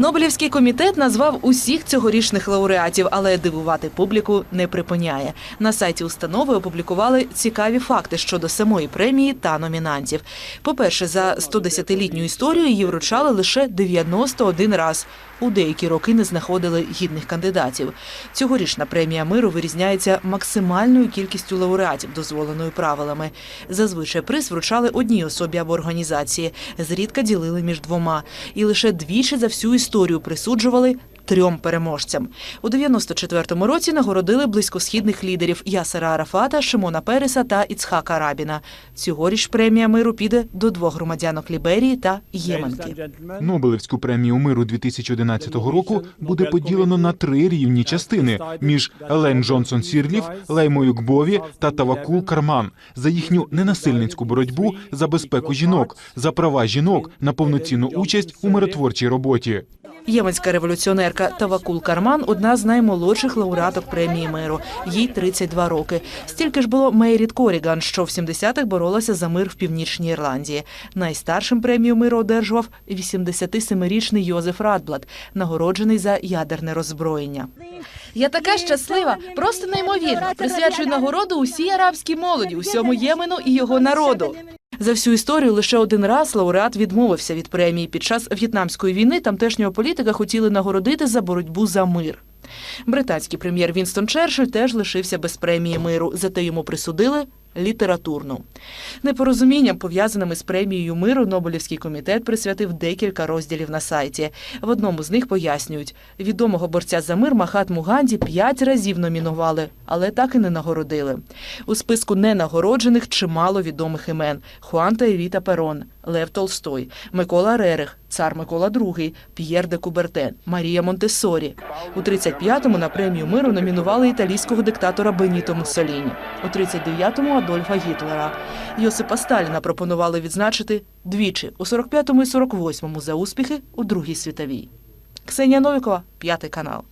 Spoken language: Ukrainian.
Нобелівський комітет назвав усіх цьогорічних лауреатів, але дивувати публіку не припиняє. На сайті установи опублікували цікаві факти щодо самої премії та номінантів. По-перше, за 110-літню історію її вручали лише 91 раз. У деякі роки не знаходили гідних кандидатів. Цьогорічна премія миру вирізняється максимальною кількістю лауреатів, дозволеною правилами. Зазвичай приз вручали одній особі або організації, зрідка ділили між двома. І лише двічі за всю історію присуджували трьом переможцям. У 94-му році нагородили близькосхідних лідерів Ясера Арафата, Шимона Переса та Іцхака Рабіна. Цьогоріч премія миру піде до двох громадянок Ліберії та Єменки. Нобелевську премію миру 2011 року буде поділено на три рівні частини між Елен Джонсон Сірлів, Леймою Гбові та Тавакул Карман за їхню ненасильницьку боротьбу за безпеку жінок, за права жінок на повноцінну участь у миротворчій роботі. Єменська революціонерка Тавакул Карман одна з наймолодших лауреаток премії миру. Їй 32 роки. Стільки ж було Мейріт Коріган, що в 70-х боролася за мир в північній Ірландії. Найстаршим премію миру одержував 87-річний Йозеф Радблат, нагороджений за ядерне роззброєння. Я така щаслива, просто неймовірно. Присвячую нагороду усій арабській молоді, усьому Ємену і його народу. За всю історію лише один раз лауреат відмовився від премії. Під час в'єтнамської війни тамтешнього політика хотіли нагородити за боротьбу за мир. Британський прем'єр Вінстон Черчилль теж лишився без премії миру, зате йому присудили літературну. Непорозумінням, пов'язаними з премією миру, Нобелівський комітет присвятив декілька розділів на сайті. В одному з них пояснюють, відомого борця за мир Махатму Ганді п'ять разів номінували, але так і не нагородили. У списку ненагороджених чимало відомих імен: Хуанта і Евіта Перон, Лев Толстой, Микола Рерих, цар Микола II, П'єр де Кубертен, Марія Монтесорі. У 35-му на премію миру номінували італійського диктатора Беніто Муссоліні. У 39-му Адольфа Гітлера. Йосипа Сталіна пропонували відзначити двічі у 45-му і 48-му за успіхи у Другій світовій. Ксенія Новікова, п'ятий канал.